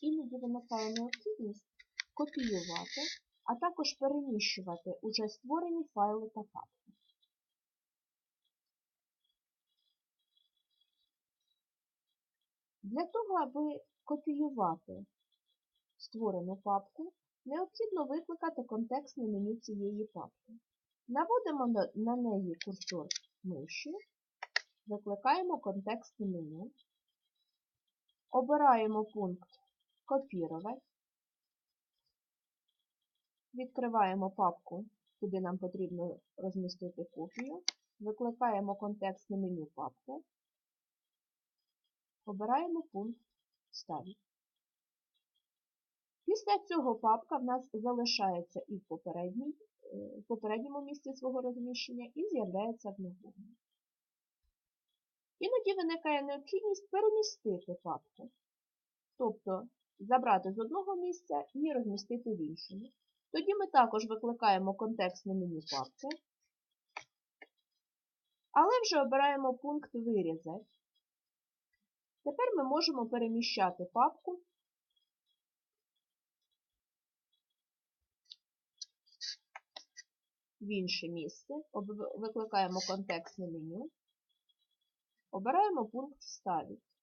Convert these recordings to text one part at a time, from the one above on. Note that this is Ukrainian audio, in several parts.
іноді виникає необхідність копіювати, а також переміщувати уже створені файли та папки. Для того, аби копіювати створену папку, необхідно викликати контекстне меню цієї папки. Наводимо на, неї курсор миші, викликаємо контекстне меню, обираємо пункт Копірувати, відкриваємо папку, куди нам потрібно розмістити копію, викликаємо контекстне меню папки, обираємо пункт Вставити. Після цього папка в нас залишається і в, е, в попередньому місці свого розміщення, і з'являється в новому. Іноді виникає необхідність перемістити папку, тобто забрати з одного місця і розмістити в іншому. Тоді ми також викликаємо контекстне меню папки, але вже обираємо пункт Вирізати. Тепер ми можемо переміщати папку в інше місце, викликаємо контекстне меню, обираємо пункт Вставити.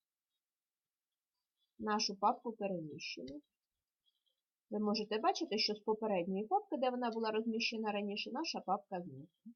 Нашу папку переміщено. Ви можете бачити, що з попередньої папки, де вона була розміщена раніше, наша папка знесена.